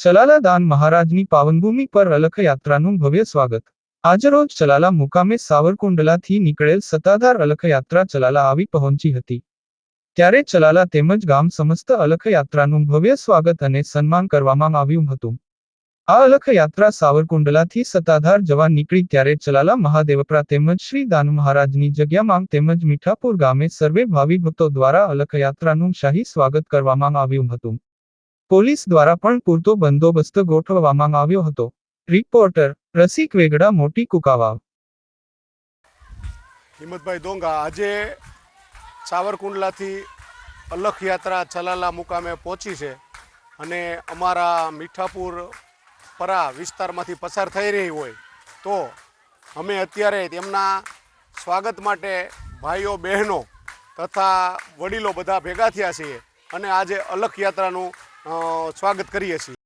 ચલાલા દાન મહારાજની પાવનભૂમિ પર અલખ યાત્રાનું ભવ્ય સ્વાગત. આજરોજ ચલાલા મુકામે સાવરકુંડલાથી નીકળેલ સત્તાધાર અલખ યાત્રા ચલાલા આવી પહોંચી હતી. ત્યારે ચલાલા તેમજ ગામ સમસ્ત અલખ યાત્રાનું ભવ્ય સ્વાગત અને સન્માન કરવામાં આવ્યું હતું. આ અલખ યાત્રા સાવરકુંડલાથી સત્તાધાર જવા નીકળી ત્યારે ચલાલા મહાદેવપરા તેમજ શ્રી દાન મહારાજની જગ્યામાં તેમજ મીઠાપુર ગામે સર્વે ભાવિ ભક્તો દ્વારા અલખ યાત્રાનું શાહી સ્વાગત કરવામાં આવ્યું હતું. પોલીસ દ્વારા પણ પૂરતો બંદોબસ્ત ગોઠવવામાં આવ્યો હતો. રિપોર્ટર રસિક વેગડા, મોટી કુકાવાવ. હિંમતભાઈ ડોંગા, આજે સાવરકુંડલાથી અલખ યાત્રા ચલાલા મુકામે પહોંચી છે અને અમારા મીઠાપુર પરા વિસ્તારમાંથી પસાર થઈ રહી હોય તો અમે અત્યારે તેમના સ્વાગત માટે ભાઈઓ, બહેનો તથા વડીલો બધા ભેગા થયા છીએ અને આજે અલખ યાત્રાનું સ્વાગત કરીએ છીએ.